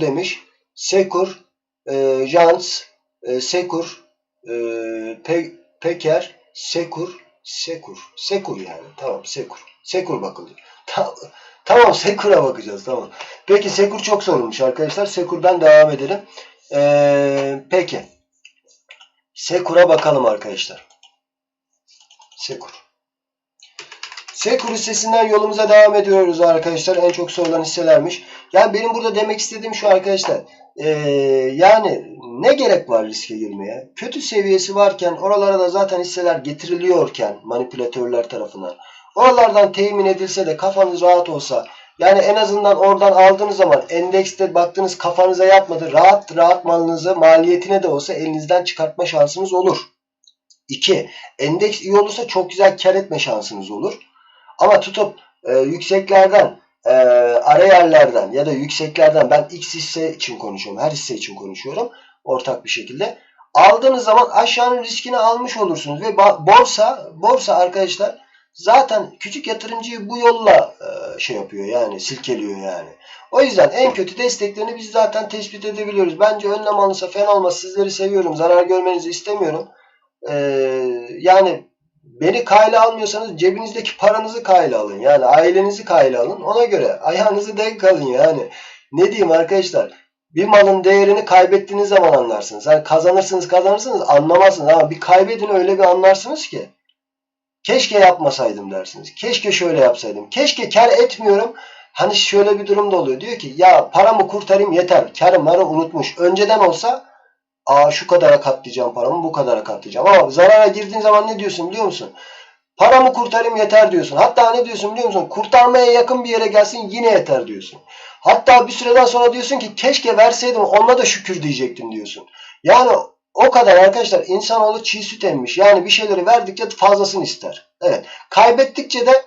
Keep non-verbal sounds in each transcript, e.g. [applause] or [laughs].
demiş. Sekur, e, Jans, e, Sekur, e, Pe, Peker, Sekur, Sekur, Sekur yani. Tamam Sekur. Sekur bakılıyor. [laughs] Ta- tamam Sekur'a bakacağız tamam. Peki Sekur çok sorulmuş arkadaşlar. Sekur'dan devam edelim. E, peki. Sekur'a bakalım arkadaşlar. Sekur. Sekur hissesinden yolumuza devam ediyoruz arkadaşlar. En çok sorulan hisselermiş. Yani benim burada demek istediğim şu arkadaşlar. Ee, yani ne gerek var riske girmeye? Kötü seviyesi varken oralara da zaten hisseler getiriliyorken manipülatörler tarafından. Oralardan temin edilse de kafanız rahat olsa yani en azından oradan aldığınız zaman endekste baktığınız kafanıza yatmadı. Rahat rahat malınızı maliyetine de olsa elinizden çıkartma şansınız olur. 2. Endeks iyi olursa çok güzel kar etme şansınız olur. Ama tutup e, yükseklerden, e, ara yerlerden ya da yükseklerden ben X hisse için konuşuyorum. Her hisse için konuşuyorum. Ortak bir şekilde. Aldığınız zaman aşağının riskini almış olursunuz. Ve borsa, borsa arkadaşlar zaten küçük yatırımcıyı bu yolla e, şey yapıyor yani silkeliyor yani. O yüzden en kötü desteklerini biz zaten tespit edebiliyoruz. Bence önlem alınsa fena olmaz. Sizleri seviyorum. Zarar görmenizi istemiyorum. Ee, yani beni kayla almıyorsanız cebinizdeki paranızı kayla alın. Yani ailenizi kayla alın. Ona göre ayağınızı denk alın yani. Ne diyeyim arkadaşlar? Bir malın değerini kaybettiğiniz zaman anlarsınız. Yani kazanırsınız kazanırsınız anlamazsınız ama bir kaybedin öyle bir anlarsınız ki. Keşke yapmasaydım dersiniz. Keşke şöyle yapsaydım. Keşke kar etmiyorum. Hani şöyle bir durum da oluyor. Diyor ki ya paramı kurtarayım yeter. Karım marı unutmuş. Önceden olsa Aa şu kadara katlayacağım paramı bu kadara katlayacağım. Ama zarara girdiğin zaman ne diyorsun biliyor musun? Paramı kurtarayım yeter diyorsun. Hatta ne diyorsun biliyor musun? Kurtarmaya yakın bir yere gelsin yine yeter diyorsun. Hatta bir süreden sonra diyorsun ki keşke verseydim ona da şükür diyecektim diyorsun. Yani o kadar arkadaşlar insanoğlu çiğ süt emmiş. Yani bir şeyleri verdikçe fazlasını ister. Evet. Kaybettikçe de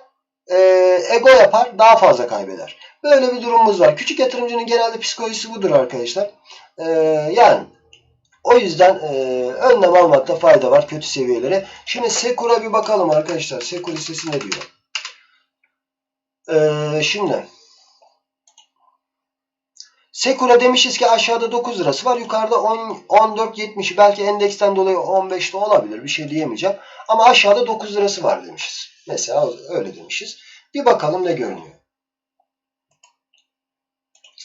e, ego yapar daha fazla kaybeder. Böyle bir durumumuz var. Küçük yatırımcının genelde psikolojisi budur arkadaşlar. E, yani o yüzden e, önlem almakta fayda var kötü seviyelere. Şimdi Sekur'a bir bakalım arkadaşlar. Sekur hissesi ne diyor? E, şimdi Sekur'a demişiz ki aşağıda 9 lirası var. Yukarıda 10, 14.70 belki endeksten dolayı 15'te olabilir. Bir şey diyemeyeceğim. Ama aşağıda 9 lirası var demişiz. Mesela öyle demişiz. Bir bakalım ne görünüyor.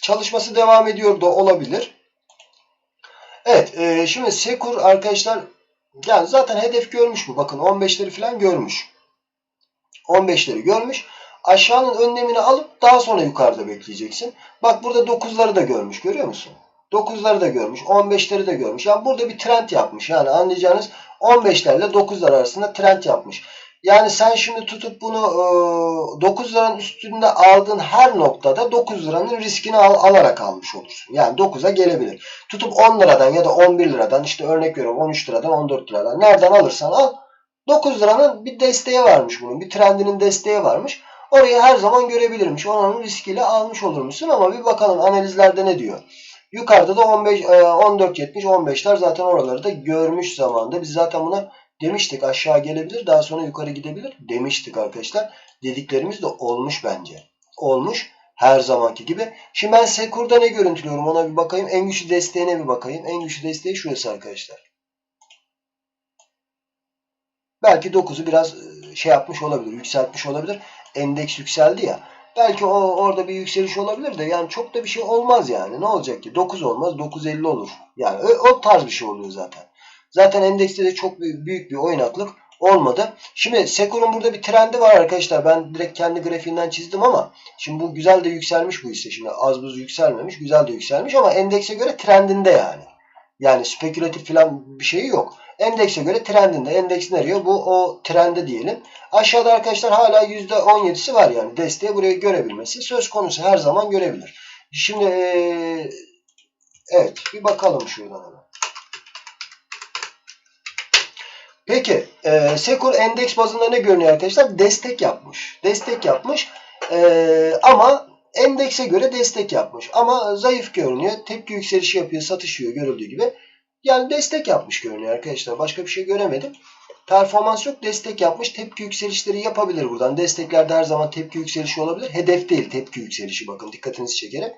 Çalışması devam ediyor da olabilir. Evet e, şimdi Sekur arkadaşlar yani zaten hedef görmüş bu. Bakın 15'leri falan görmüş. 15'leri görmüş. Aşağının önlemini alıp daha sonra yukarıda bekleyeceksin. Bak burada 9'ları da görmüş. Görüyor musun? 9'ları da görmüş. 15'leri de görmüş. Yani burada bir trend yapmış. Yani anlayacağınız 15'lerle 9'lar arasında trend yapmış. Yani sen şimdi tutup bunu e, 9 liranın üstünde aldığın her noktada 9 liranın riskini al, alarak almış olursun. Yani 9'a gelebilir. Tutup 10 liradan ya da 11 liradan işte örnek veriyorum 13 liradan 14 liradan nereden alırsan al 9 liranın bir desteği varmış bunun. Bir trendinin desteği varmış. Orayı her zaman görebilirmiş. Onun riskiyle almış olurmuşsun ama bir bakalım analizlerde ne diyor. Yukarıda da 15 14.70 15'ler zaten oraları da görmüş zamanda. Biz zaten buna demiştik aşağı gelebilir daha sonra yukarı gidebilir demiştik arkadaşlar. Dediklerimiz de olmuş bence. Olmuş her zamanki gibi. Şimdi ben Sekur'da ne görüntülüyorum ona bir bakayım. En güçlü desteğine bir bakayım. En güçlü desteği şurası arkadaşlar. Belki 9'u biraz şey yapmış olabilir. Yükseltmiş olabilir. Endeks yükseldi ya. Belki o orada bir yükseliş olabilir de yani çok da bir şey olmaz yani. Ne olacak ki? 9 olmaz 9.50 olur. Yani o, o tarz bir şey oluyor zaten. Zaten endekste de çok büyük bir oynaklık olmadı. Şimdi Sekur'un burada bir trendi var arkadaşlar. Ben direkt kendi grafiğinden çizdim ama şimdi bu güzel de yükselmiş bu hisse. Şimdi az buz yükselmemiş. Güzel de yükselmiş ama endekse göre trendinde yani. Yani spekülatif falan bir şeyi yok. Endekse göre trendinde. Endeks nereye? Bu o trende diyelim. Aşağıda arkadaşlar hala %17'si var yani. Desteği burayı görebilmesi. Söz konusu her zaman görebilir. Şimdi ee, evet bir bakalım şuradan hemen. Peki e, Sekur endeks bazında ne görünüyor arkadaşlar? Destek yapmış. Destek yapmış e, ama endekse göre destek yapmış. Ama zayıf görünüyor. Tepki yükselişi yapıyor, satışıyor görüldüğü gibi. Yani destek yapmış görünüyor arkadaşlar. Başka bir şey göremedim. Performans yok. Destek yapmış. Tepki yükselişleri yapabilir buradan. Desteklerde her zaman tepki yükselişi olabilir. Hedef değil tepki yükselişi. Bakın dikkatinizi çekerim.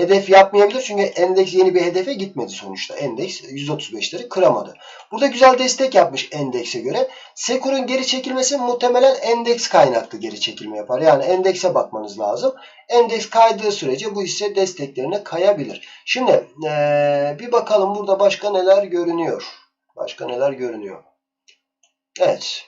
Hedef yapmayabilir çünkü endeks yeni bir hedefe gitmedi sonuçta. Endeks 135'leri kıramadı. Burada güzel destek yapmış endekse göre. Sekur'un geri çekilmesi muhtemelen endeks kaynaklı geri çekilme yapar. Yani endekse bakmanız lazım. Endeks kaydığı sürece bu hisse desteklerine kayabilir. Şimdi ee, bir bakalım burada başka neler görünüyor. Başka neler görünüyor. Evet.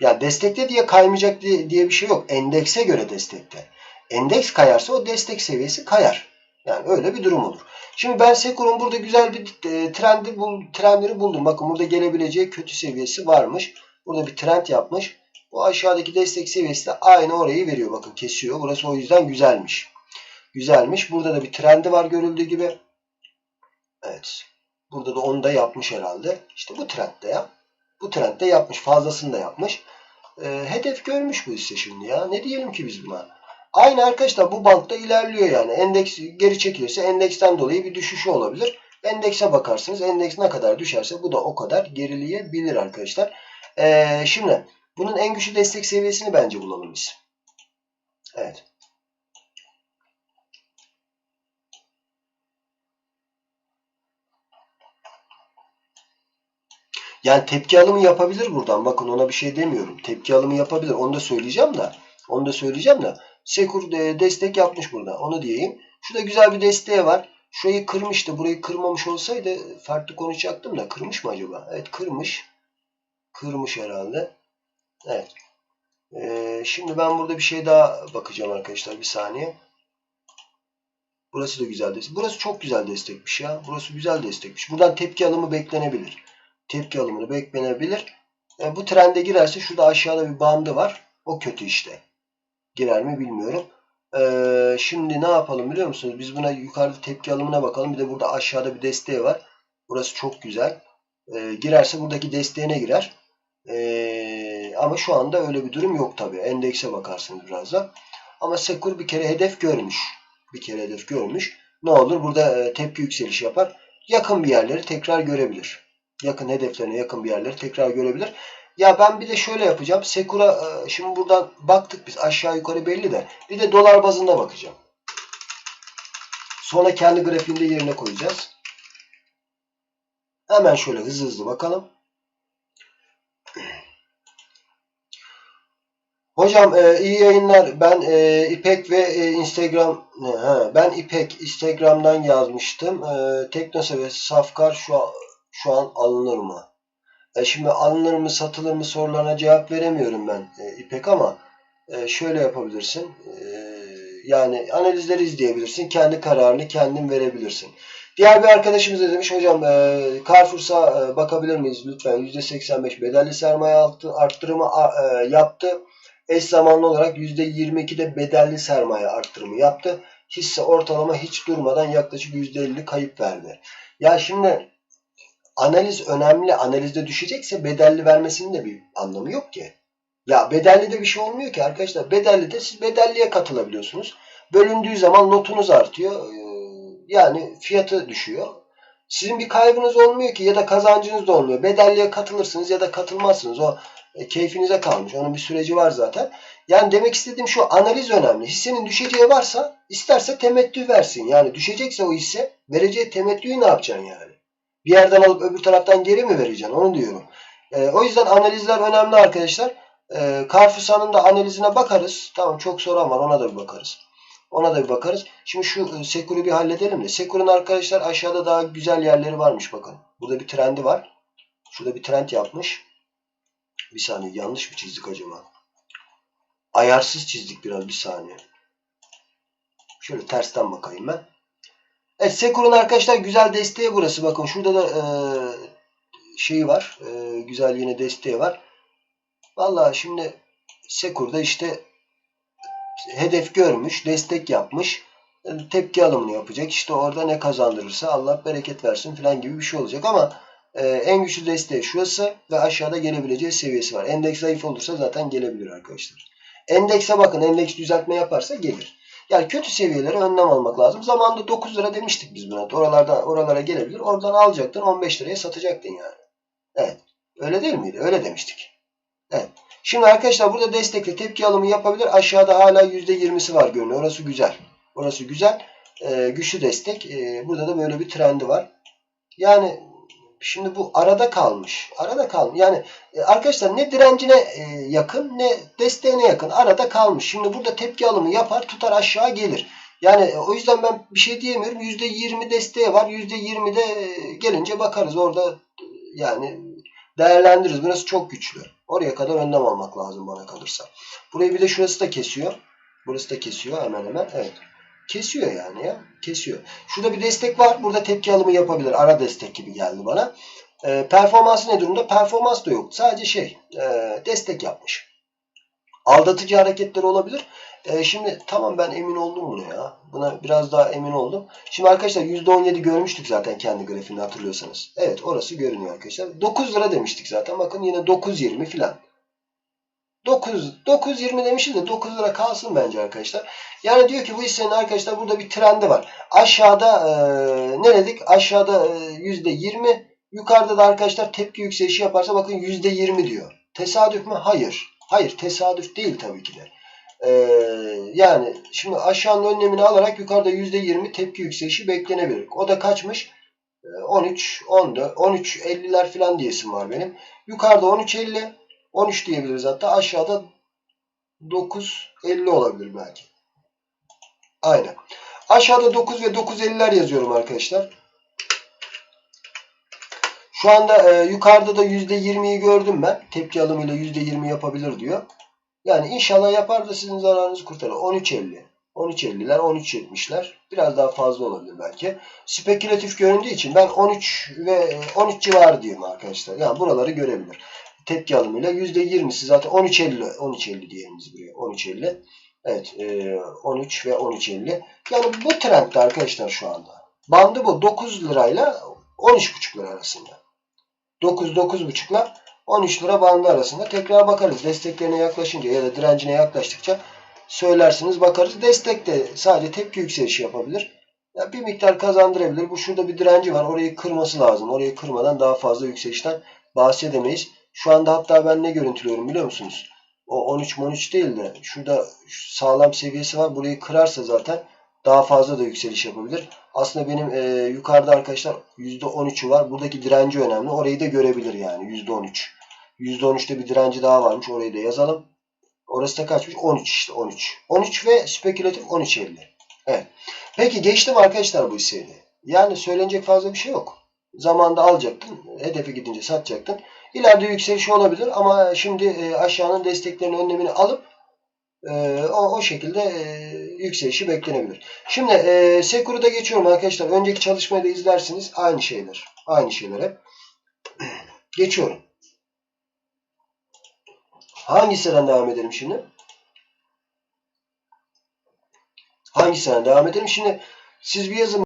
Yani destekte diye kaymayacak diye, diye bir şey yok. Endekse göre destekte. Endeks kayarsa o destek seviyesi kayar. Yani öyle bir durum olur. Şimdi ben Sekur'un burada güzel bir e, trendi bul, trendleri buldum. Bakın burada gelebileceği kötü seviyesi varmış. Burada bir trend yapmış. Bu aşağıdaki destek seviyesi de aynı orayı veriyor. Bakın kesiyor. Burası o yüzden güzelmiş. Güzelmiş. Burada da bir trendi var görüldüğü gibi. Evet. Burada da onu da yapmış herhalde. İşte bu trendde ya. Bu trendde yapmış. Fazlasını da yapmış. E, hedef görmüş bu hisse şimdi ya. Ne diyelim ki biz buna? Aynı arkadaşlar bu bankta ilerliyor yani. Endeks geri çekilirse endeksten dolayı bir düşüşü olabilir. Endekse bakarsınız. Endeks ne kadar düşerse bu da o kadar gerileyebilir arkadaşlar. Ee, şimdi bunun en güçlü destek seviyesini bence bulalım biz. Evet. Yani tepki alımı yapabilir buradan. Bakın ona bir şey demiyorum. Tepki alımı yapabilir. Onu da söyleyeceğim de. Onu da söyleyeceğim de. Sekur destek yapmış burada. Onu diyeyim. Şurada güzel bir desteği var. Şurayı kırmıştı. Burayı kırmamış olsaydı farklı konuşacaktım da. Kırmış mı acaba? Evet kırmış. Kırmış herhalde. Evet. Ee, şimdi ben burada bir şey daha bakacağım arkadaşlar. Bir saniye. Burası da güzel destek. Burası çok güzel destekmiş ya. Burası güzel destekmiş. Buradan tepki alımı beklenebilir. Tepki alımını beklenebilir. Yani bu trende girerse şurada aşağıda bir bandı var. O kötü işte girer mi bilmiyorum. Ee, şimdi ne yapalım biliyor musunuz? Biz buna yukarıda tepki alımına bakalım. Bir de burada aşağıda bir desteği var. Burası çok güzel. Ee, girerse buradaki desteğine girer. Ee, ama şu anda öyle bir durum yok tabii. Endekse bakarsınız biraz da. Ama Sekur bir kere hedef görmüş. Bir kere hedef görmüş. Ne olur? Burada e, tepki yükselişi yapar. Yakın bir yerleri tekrar görebilir. Yakın hedeflerine yakın bir yerleri tekrar görebilir. Ya ben bir de şöyle yapacağım. Sekura e, şimdi buradan baktık biz aşağı yukarı belli de. Bir de dolar bazında bakacağım. Sonra kendi grafiğinde yerine koyacağız. Hemen şöyle hızlı hızlı bakalım. Hocam e, iyi yayınlar. Ben e, İpek ve e, Instagram ne, he, ben İpek Instagram'dan yazmıştım. E, Teknosa ve Safkar şu an, şu an alınır mı? E şimdi alınır mı satılır mı sorularına cevap veremiyorum ben e, İpek ama e, şöyle yapabilirsin. E, yani analizleri izleyebilirsin. Kendi kararını kendin verebilirsin. Diğer bir arkadaşımız da demiş hocam e, Carrefour'sa e, bakabilir miyiz lütfen %85 bedelli sermaye altı, arttırımı e, yaptı. Eş zamanlı olarak %22'de bedelli sermaye arttırımı yaptı. Hisse ortalama hiç durmadan yaklaşık %50 kayıp verdi. Ya şimdi analiz önemli. Analizde düşecekse bedelli vermesinin de bir anlamı yok ki. Ya bedelli de bir şey olmuyor ki arkadaşlar. Bedelli de siz bedelliye katılabiliyorsunuz. Bölündüğü zaman notunuz artıyor. Ee, yani fiyatı düşüyor. Sizin bir kaybınız olmuyor ki ya da kazancınız da olmuyor. Bedelliye katılırsınız ya da katılmazsınız. O e, keyfinize kalmış. Onun bir süreci var zaten. Yani demek istediğim şu analiz önemli. Hissenin düşeceği varsa isterse temettü versin. Yani düşecekse o hisse vereceği temettüyü ne yapacaksın yani? Bir yerden alıp öbür taraftan geri mi vereceksin? Onu diyorum. E, o yüzden analizler önemli arkadaşlar. E, Carfusa'nın da analizine bakarız. Tamam çok soran var. Ona da bir bakarız. Ona da bir bakarız. Şimdi şu e, Sekur'u bir halledelim de. Sekur'un arkadaşlar aşağıda daha güzel yerleri varmış bakın. Burada bir trendi var. Şurada bir trend yapmış. Bir saniye yanlış mı çizdik acaba? Ayarsız çizdik biraz bir saniye. Şöyle tersten bakayım ben. Evet Sekur'un arkadaşlar güzel desteği burası. Bakın şurada da e, şeyi var. E, güzel yine desteği var. Vallahi şimdi Sekur'da işte hedef görmüş, destek yapmış. E, tepki alımını yapacak. İşte orada ne kazandırırsa Allah bereket versin falan gibi bir şey olacak ama e, en güçlü desteği şurası ve aşağıda gelebileceği seviyesi var. Endeks zayıf olursa zaten gelebilir arkadaşlar. Endekse bakın. Endeks düzeltme yaparsa gelir. Yani kötü seviyelere önlem almak lazım. Zamanında 9 lira demiştik biz buna. Oralarda, oralara gelebilir. Oradan alacaktın 15 liraya satacaktın yani. Evet. Öyle değil miydi? Öyle demiştik. Evet. Şimdi arkadaşlar burada destekli tepki alımı yapabilir. Aşağıda hala %20'si var görünüyor. Orası güzel. Orası güzel. e, güçlü destek. E, burada da böyle bir trendi var. Yani şimdi bu arada kalmış. Arada kalmış. Yani e, arkadaşlar ne direncine e, yakın ne desteğine yakın. Arada kalmış. Şimdi burada tepki alımı yapar tutar aşağı gelir. Yani e, o yüzden ben bir şey diyemiyorum. %20 desteği var. %20 de e, gelince bakarız. Orada yani değerlendiririz. Burası çok güçlü. Oraya kadar önlem almak lazım bana kalırsa. Burayı bir de şurası da kesiyor. Burası da kesiyor hemen hemen. Evet. Kesiyor yani ya. Kesiyor. Şurada bir destek var. Burada tepki alımı yapabilir. Ara destek gibi geldi bana. E, performansı ne durumda? Performans da yok. Sadece şey e, destek yapmış. Aldatıcı hareketler olabilir. E, şimdi tamam ben emin oldum buna ya. Buna biraz daha emin oldum. Şimdi arkadaşlar %17 görmüştük zaten kendi grafiğini hatırlıyorsanız. Evet orası görünüyor arkadaşlar. 9 lira demiştik zaten. Bakın yine 9.20 filan. 9 9.20 demişiz de 9 lira kalsın bence arkadaşlar. Yani diyor ki bu hissenin arkadaşlar burada bir trendi var. Aşağıda e, ne dedik? Aşağıda e, %20 yukarıda da arkadaşlar tepki yükselişi yaparsa bakın %20 diyor. Tesadüf mü? Hayır. Hayır tesadüf değil tabii ki de. Ee, yani şimdi aşağının önlemini alarak yukarıda %20 tepki yükselişi beklenebilir. O da kaçmış? 13, 14, 13, 50'ler falan diyesim var benim. Yukarıda 13, 50, 13 diyebiliriz hatta. Aşağıda 9, 50 olabilir belki. Aynen. Aşağıda 9 ve 9.50'ler yazıyorum arkadaşlar. Şu anda e, yukarıda da %20'yi gördüm ben. Tepki alımıyla %20 yapabilir diyor. Yani inşallah yapar da sizin zararınızı kurtarır. 13.50. 13.50'ler, 13.70'ler. Biraz daha fazla olabilir belki. Spekülatif göründüğü için ben 13 ve 13 civarı diyorum arkadaşlar. Yani buraları görebilir. Tepki alımıyla %20'si zaten 13.50 13.50 diyelim biz buraya. 13.50. Evet. 13 ve 13.50. Yani bu trendde arkadaşlar şu anda. Bandı bu. 9 lirayla 13.5 lira arasında. 9 9.5 ile 13 lira bandı arasında. Tekrar bakarız. Desteklerine yaklaşınca ya da direncine yaklaştıkça söylersiniz bakarız. Destek de sadece tepki yükselişi yapabilir. Ya bir miktar kazandırabilir. Bu şurada bir direnci var. Orayı kırması lazım. Orayı kırmadan daha fazla yükselişten bahsedemeyiz. Şu anda hatta ben ne görüntülüyorum biliyor musunuz? O 13 13 değil de şurada sağlam seviyesi var. Burayı kırarsa zaten daha fazla da yükseliş yapabilir. Aslında benim e, yukarıda arkadaşlar %13'ü var. Buradaki direnci önemli. Orayı da görebilir yani %13. %13'te bir direnci daha varmış. Orayı da yazalım. Orası da kaçmış? 13 işte 13. 13 ve spekülatif 13.50. Evet. Peki geçtim arkadaşlar bu hisseyi. Yani söylenecek fazla bir şey yok. Zamanda alacaktın. Hedefe gidince satacaktın. İleride yükseliş olabilir ama şimdi e, aşağının desteklerinin önlemini alıp e, o, o şekilde e, yükselişi beklenebilir. Şimdi e, Sekur'da geçiyorum arkadaşlar. Önceki çalışmayı da izlersiniz. Aynı şeyler. Aynı şeyler hep. Geçiyorum. Hangisinden devam edelim şimdi? Hangisinden devam edelim? Şimdi siz bir yazın